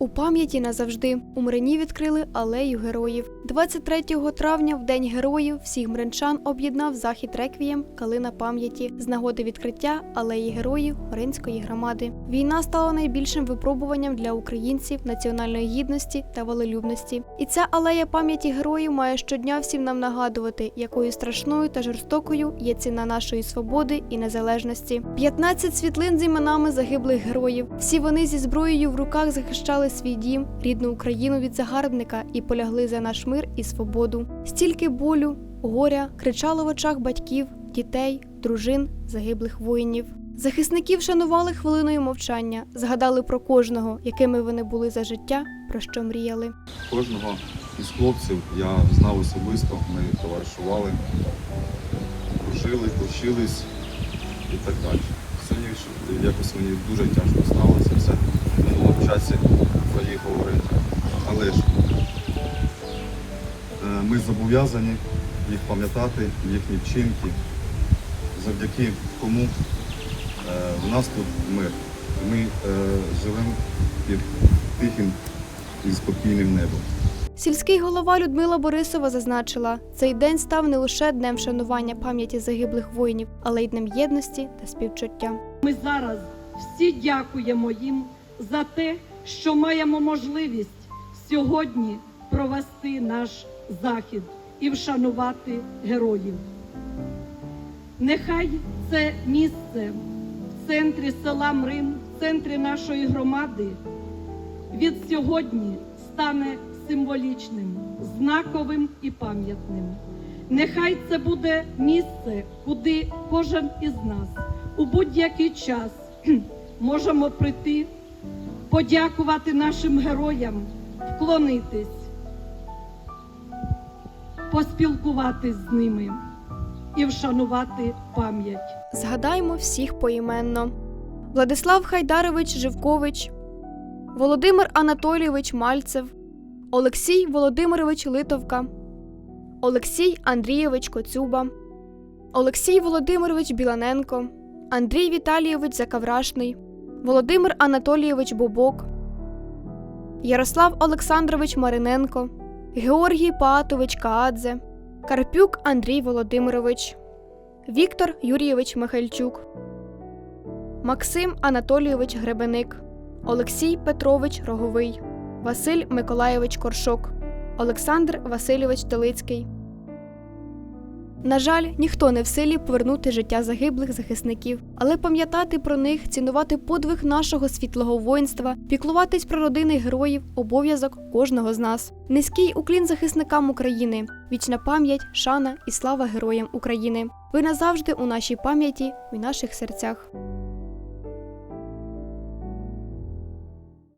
У пам'яті назавжди у Мрені відкрили алею героїв. 23 травня, в День героїв, всіх мренчан об'єднав захід реквієм Калина пам'яті з нагоди відкриття алеї героїв Мринської громади. Війна стала найбільшим випробуванням для українців національної гідності та волелюбності. І ця алея пам'яті героїв має щодня всім нам нагадувати, якою страшною та жорстокою є ціна нашої свободи і незалежності. 15 світлин з іменами загиблих героїв. Всі вони зі зброєю в руках захищали свій дім, рідну Україну від загарбника і полягли за наш мир і свободу. Стільки болю, горя кричало в очах батьків, дітей, дружин, загиблих воїнів. Захисників шанували хвилиною мовчання, згадали про кожного, якими вони були за життя, про що мріяли. Кожного із хлопців я знав особисто, ми товаришували, дружили, вчились і так далі. Сьогодні ж якось мені дуже тяжко стало це все. Не було часі їх говорити. Але ж е, ми зобов'язані їх пам'ятати, їхні вчинки, завдяки кому е, в нас тут мир. Ми е, живемо під тихим і спокійним небом. Сільський голова Людмила Борисова зазначила, цей день став не лише днем вшанування пам'яті загиблих воїнів, але й днем єдності та співчуття. Ми зараз всі дякуємо їм за те, що маємо можливість сьогодні провести наш захід і вшанувати героїв. Нехай це місце в центрі села Мрин, в центрі нашої громади від сьогодні стане символічним, знаковим і пам'ятним. Нехай це буде місце, куди кожен із нас у будь-який час можемо прийти, подякувати нашим героям, вклонитись, поспілкуватись з ними і вшанувати пам'ять. Згадаймо всіх поіменно: Владислав Хайдарович Живкович, Володимир Анатолійович Мальцев, Олексій Володимирович Литовка, Олексій Андрійович Коцюба, Олексій Володимирович Біланенко, Андрій Віталійович Закаврашний, Володимир Анатолійович Бобок, Ярослав Олександрович Мариненко, Георгій Паатович Каадзе, Карпюк Андрій Володимирович. Віктор Юрійович Михальчук, Максим Анатолійович Гребеник, Олексій Петрович Роговий, Василь Миколайович Коршок, Олександр Васильович Телицький. На жаль, ніхто не в силі повернути життя загиблих захисників, але пам'ятати про них, цінувати подвиг нашого світлого воїнства, піклуватись про родини героїв обов'язок кожного з нас. Низький уклін захисникам України, вічна пам'ять, шана і слава героям України. Ви назавжди у нашій пам'яті, у наших серцях.